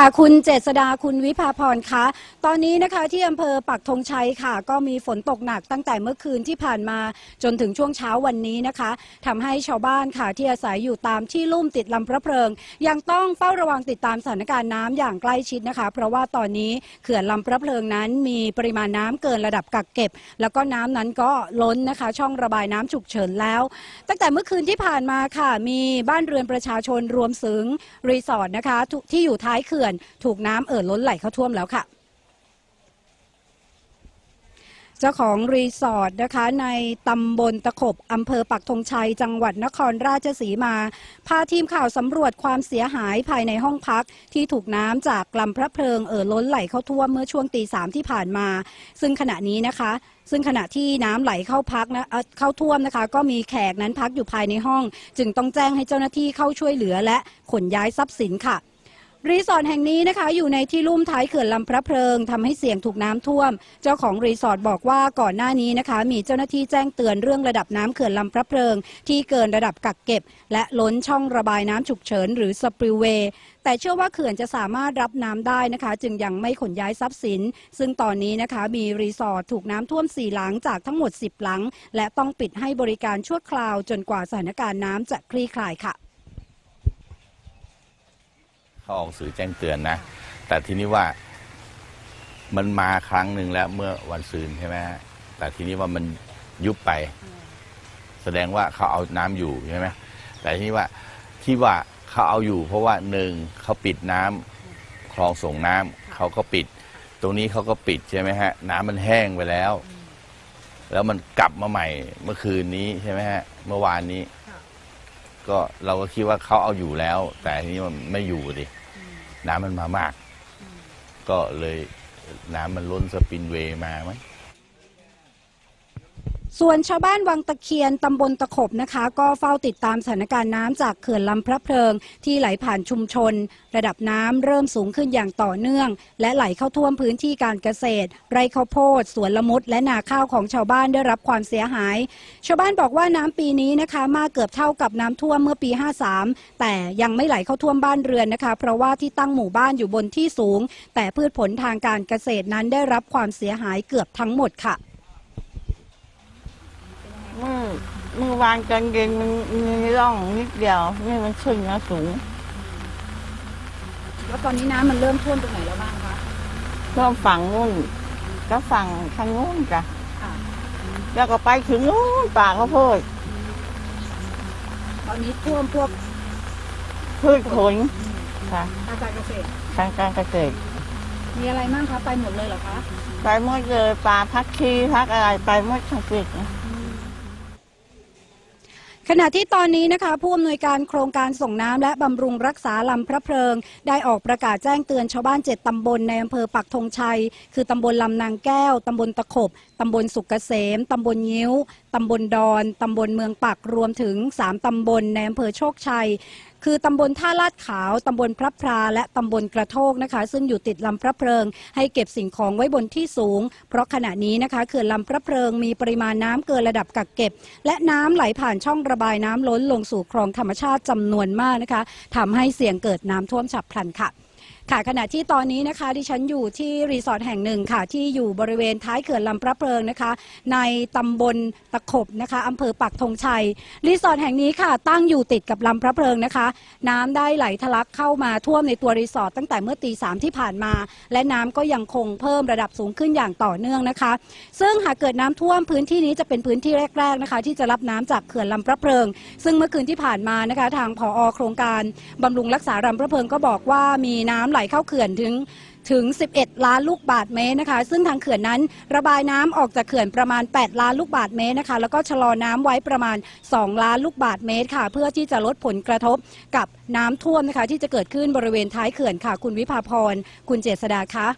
ค่ะคุณเจษดาคุณวิภาพรคะ ตอนนี้นะคะที่อำเภอปักธงชัยค่ะ ก็มีฝนตกหนักตั้งแต่เมื่อคืนที่ผ่านมาจนถึงช่วงเช้าวันนี้นะคะทำให้ชาวบ้านค่ะที่อาศัยอยู่ตามที่ลุ่มติดลำพระเพลิง ยังต้องเฝ้าระวังติดตามสถานการณ์น้ำอย่างใกล้ชิดนะคะ เพราะว่าตอนนี้เขื่อนลำพระเพลิงนั้นมีปริมาณน้ำเกินระดับกักเก็บ แล้วก็น้ำนั้นก็ล้นนะคะ ช่องระบายน้ำฉุกเฉินแล้ว ตั้งแต่เมื่อคืนที่ผ่านมาค่ะ มีบ้านเรือนประชาชนรวมถึงรีสอร์ทนะคะที่อยู่ท้ายเขื่อนถูกน้ำเอ่อล้นไหลเข้าท่วมแล้วค่ะเจ้าของรีสอร์ทนะคะในตำบลตะขบอำเภอปักธงชัย จังหวัดนครราชสีมา พาทีมข่าวสำรวจความเสียหายภายในห้องพัก ที่ถูกน้ำจากลำพระเพลิงเอ่อล้นไหลเข้าท่วมเมื่อช่วงตีสามที่ผ่านมา ซึ่งขณะนี้นะคะ ซึ่งขณะที่น้ำไหลเข้าพักนะเเข้าท่วมนะคะ ก็มีแขกนั้นพักอยู่ภายในห้อง จึงต้องแจ้งให้เจ้าหน้าที่เข้าช่วยเหลือและขนย้ายทรัพย์สินค่ะ รีสอร์ทแห่งนี้นะคะอยู่ในที่ลุ่มท้ายเขื่อนลำพระเพลิงทำให้เสี่ยงถูกน้ำท่วม เจ้าของรีสอร์ทบอกว่าก่อนหน้านี้นะคะ มีเจ้าหน้าที่แจ้งเตือนเรื่องระดับน้ำเขื่อนลำพระเพลิง ที่เกินระดับกักเก็บ และล้นช่องระบายน้ำฉุกเฉินหรือสปริวเวย์แต่เชื่อว่าเขื่อนจะสามารถรับน้ำได้นะคะ จึงยังไม่ขนย้ายทรัพย์สิน ซึ่งตอนนี้นะคะมีรีสอร์ทถูกน้ำท่วมสี่หลังจากทั้งหมด 10 หลัง และต้องปิดให้บริการชั่วคราวจนกว่าสถานการณ์น้ำจะคลี่คลายค่ะ เขาออกสื่อแจ้งเตือนนะ แต่ทีนี้ว่ามันมาครั้งหนึ่งแล้วเมื่อวันซืนใช่ไหมฮะแต่ทีนี้ว่ามันยุบไป แสดงว่าเขาเอาน้ำอยู่ใช่ไหมแต่ทีนี้ว่าที่ว่าเขาเอาอยู่ เพราะว่าหนึ่งเขาปิดน้ำคลองส่งน้ำเขาก็ปิด ตรงนี้เขาก็ปิดใช่ไหมฮะ น้ำมันแห้งไปแล้ว แล้วมันกลับมาใหม่เมื่อคืนนี้ใช่ไหมฮะ เมื่อวานนี้ ก็เราก็คิดว่าเขาเอาอยู่แล้ว แต่ทีนี้มันไม่อยู่ดิน้ำมันมามาก ก็เลยน้ำมันล้นสปินเวย์มาไหม ส่วนชาวบ้านวังตะเคียนตำบลตะขบนะคะ ก็เฝ้าติดตามสถานการณ์น้ำจากเขื่อนลำพระเพลิง ที่ไหลผ่านชุมชน ระดับน้ำเริ่มสูงขึ้นอย่างต่อเนื่อง และไหลเข้าท่วมพื้นที่การเกษตร ไร่ข้าวโพดสวนละมุดและนาข้าวของชาวบ้านได้รับความเสียหาย ชาวบ้านบอกว่าน้ำปีนี้นะคะมากเกือบเท่ากับน้ำท่วมเมื่อปี 53 แต่ยังไม่ไหลเข้าท่วมบ้านเรือนนะคะ เพราะว่าที่ตั้งหมู่บ้านอยู่บนที่สูง แต่พืชผลทางการเกษตรนั้นได้รับความเสียหายเกือบทั้งหมดค่ะ เมื่อเมื่อวานกลางเย็นมันมีร่องนิดเดียว นี่มันขึ้นมาสูงแล้วตอนนี้น้ำมันเริ่มท่วมตรงไหนแล้วบ้างคะท่วมฝั่งนู้นก็ฝั่งทางนู้นจ้ะค่ะแล้วก็ไปถึงนู้นป่าข้าวโพดตอนนี้ท่วมพวกพืชผลค่ะทางการเกษตรทางการเกษตร มีอะไรบ้างคะไปหมดเลยเหรอคะไปหมดเลยปลาพักชีพักอะไรไปหมดทั้งปีก ขณะที่ตอนนี้นะคะผู้อำนวยการโครงการส่งน้ำและบำรุงรักษาลำพระเพลิง ได้ออกประกาศแจ้งเตือนชาวบ้านเจ็ดตำบลในอำเภอปักธงชัย คือตำบลลำนางแก้ว ตำบลตะขบ ตำบลสุกเกษม ตำบลยิ้ว ตำบลดอน ตำบลเมืองปัก รวมถึง 3 ตำบลในอำเภอโชคชัย คือตำบลท่าลาดขาว ตำบลพระพรา และตำบลกระโทกนะคะ ซึ่งอยู่ติดลำพระเพลิง ให้เก็บสิ่งของไว้บนที่สูง เพราะขณะนี้นะคะเขื่อนลำพระเพลิงมีปริมาณน้ำเกินระดับกักเก็บ และน้ำไหลผ่านช่องระบายน้ำล้นลงสู่คลองธรรมชาติจำนวนมากนะคะทำให้เสี่ยงเกิดน้ำท่วมฉับพลันค่ะ ค่ะขณะที่ตอนนี้นะคะดิฉันอยู่ที่รีสอร์ทแห่งหนึ่งค่ะ ที่อยู่บริเวณท้ายเขื่อนลำพระเพลิงนะคะ ในตำบลตะขบนะคะอำเภอปักธงชัย รีสอร์ทแห่งนี้ค่ะ ตั้งอยู่ติดกับลำพระเพลิงนะคะ น้ำได้ไหลทะลักเข้ามาท่วมในตัวรีสอร์ทตั้งแต่เมื่อตีสามที่ผ่านมา และน้ำก็ยังคงเพิ่มระดับสูงขึ้นอย่างต่อเนื่องนะคะ ซึ่งหากเกิดน้ำท่วมพื้นที่นี้จะเป็นพื้นที่แรก ๆนะคะ ที่จะรับน้ำจากเขื่อนลำพระเพลิง ซึ่งเมื่อคืนที่ผ่านมานะคะ ทางผอโครงการบำรุงรักษาลำพระเพลิงก็บอกว่ามีน้ำไหลเข้าเขื่อนถึงถึง 11 ล้านลูกบาทเมตรนะคะ ซึ่งทางเขื่อนนั้นระบายน้ำออกจากเขื่อนประมาณ 8 ล้านลูกบาทเมตรนะคะ แล้วก็ชะลอน้ำไว้ประมาณ 2 ล้านลูกบาทเมตรค่ะ เพื่อที่จะลดผลกระทบกับน้ำท่วมนะคะ ที่จะเกิดขึ้นบริเวณท้ายเขื่อนค่ะ คุณวิภาพร คุณเจษดาคะ